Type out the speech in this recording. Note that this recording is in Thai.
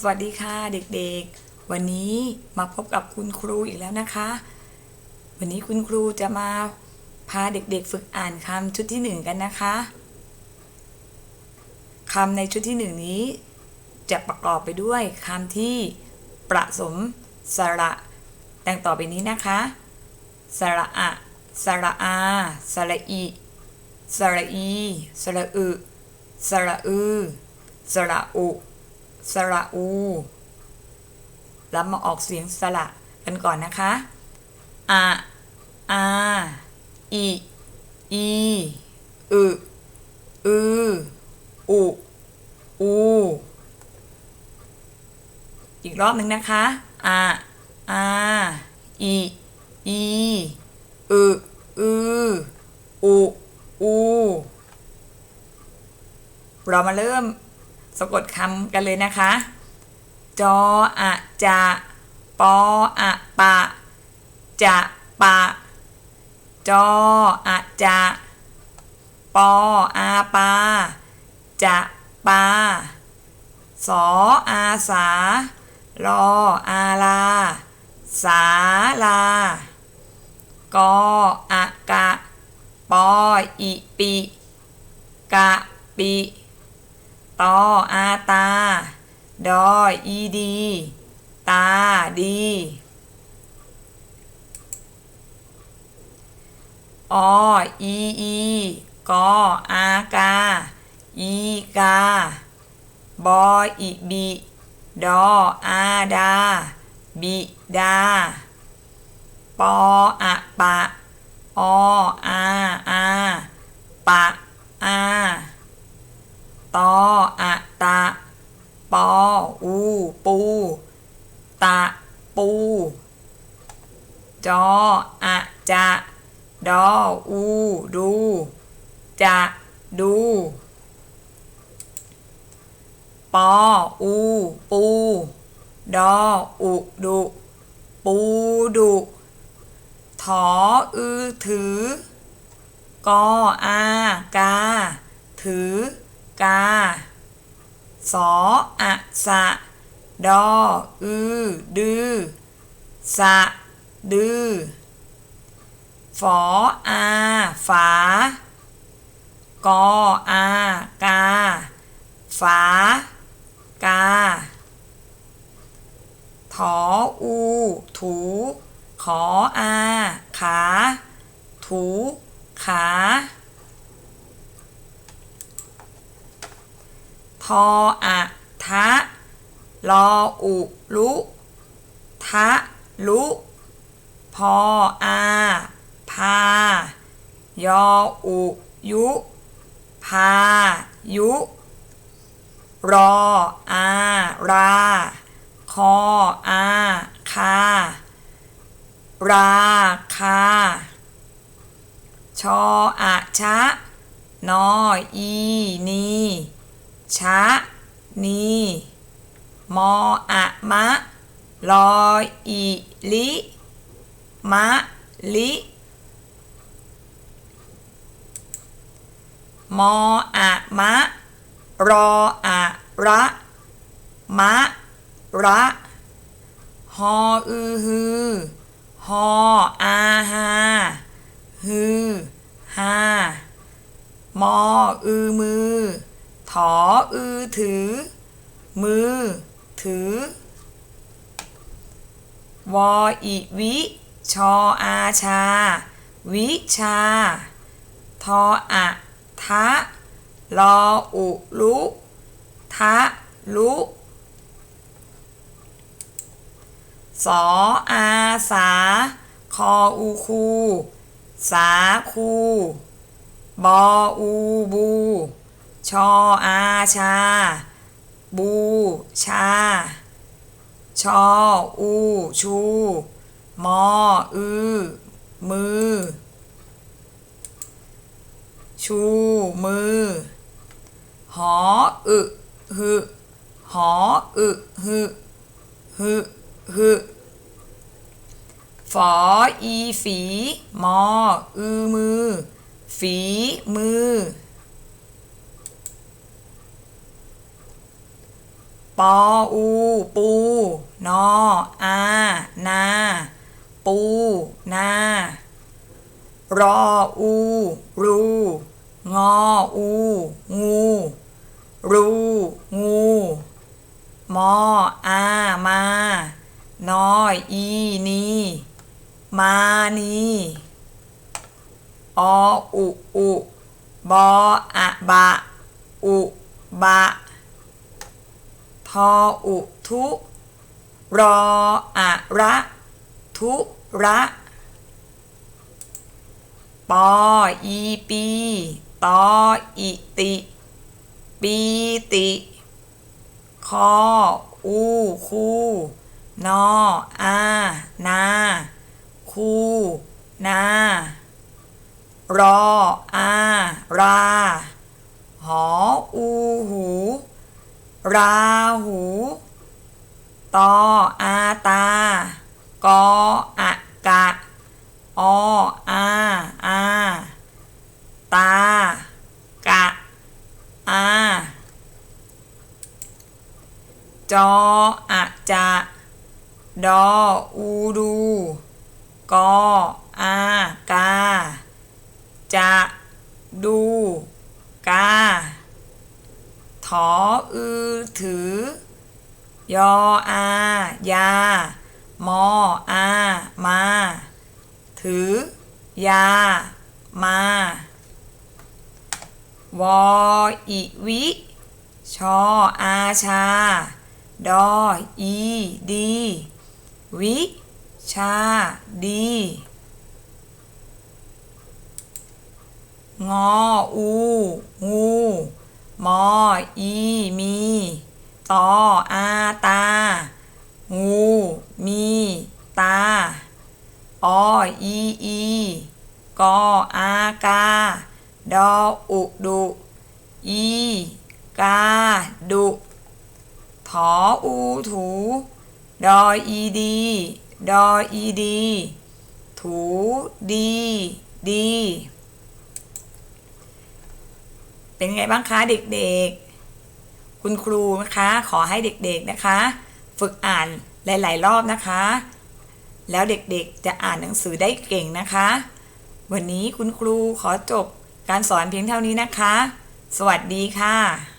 สวัสดีค่ะเด็กๆ วันนี้มาพบกับคุณครูอีกแล้วนะคะ วันนี้คุณครูจะมาพาเด็กๆ ฝึกอ่านคำชุดที่หนึ่งกันนะคะคำในชุดที่หนึ่งนี้ จะประกอบไปด้วยคำที่ประสมสระดังต่อไปนี้นะคะ สระอะ สระอา สระอี สระอี สระอึ สระอือ สระอุ สระอูแล้วมาออกเสียงสระกันก่อนนะคะอะอาอีอีอึอืออุอูอีกรอบหนึ่งนะคะอะอาอีอีอึอืออุอูเรามาเริ่ม สะกดคำกันเลยนะคะ จออะจะปออะปะ จะปะ จออะจะปออาปา จะปา สออาสา รออาลา สาลากออะกะ ปออิปิ กะปิ ตออาตา ดออีดี ตาดีออีอีกออากา อีกา บออิบิ ดออาดา บิดา ปออะปะ ออาอาปะอา ตออะตะ ปออูปู ตะปู จออะจะ ดออูดู จะดูปออูปู ดออุดุ ปูดุถออือถือ กออากา ถือ กา สออะสะ ดออือดือสะดือ ฝออาฝากออากา ฝากาถออู ถู ขออา ขา ถู ขาทออะทะลออุลุทะลุ พออาพา ยออุยุ พา ยุ รอ อา รา คอ อา คา ราคา ชออะชะ นอ อี นี ชะ นี มออะมะ ลอ อี ลิ มะ ลิ มออะมะ รออะระ มะ ระฮออือฮือฮออาฮาฮือฮามออือมือ ถออือถือ มือ ถือ วออิวิ ชออาชา วิชา ทออะ ทะลออุลุทะลุสออาสา คออูคู สาคู บออูบู ชออาชา บู ชา ชออูชู มออือมือ ชูมือ หออึหึหออึหึหึหึฝออีฝีมออือมือ ฝีมือ ปออูปูนออานา ปูนารออูรู งอ อู งู รู งู มอ อา มานอย อี นี มานีออุ อุ บออะบะ อุ บะ ทอ อุ ทุ รออะระ ทุระปออีปี ตออิติปีติคออูคูนออานาคูนารออาราหออูหู ราหูตออาตากออะกะออา อา ตา กะ อา จออะจะดออูดูกออากา จะดูกาถออือถือ ยออา ยา มออา มา ถือ ยา มาวออิวิ ชออาชา ดอ อีดี วิชา ดี งอ อู งู มอ อี มี ตอ อา ตา งู มี ตา ออีอี กอ อา กา ดอ อุ ดุ อี กา ดุ ออูถู ดออีดี ดออีดี ถูดีดี เป็นไงบ้างคะเด็กๆ คุณครูนะคะขอให้เด็กๆนะคะ ฝึกอ่านหลายๆ รอบนะคะ แล้วเด็กๆจะอ่านหนังสือได้เก่งนะคะ วันนี้คุณครูขอจบการสอนเพียงเท่านี้นะคะ สวัสดีค่ะ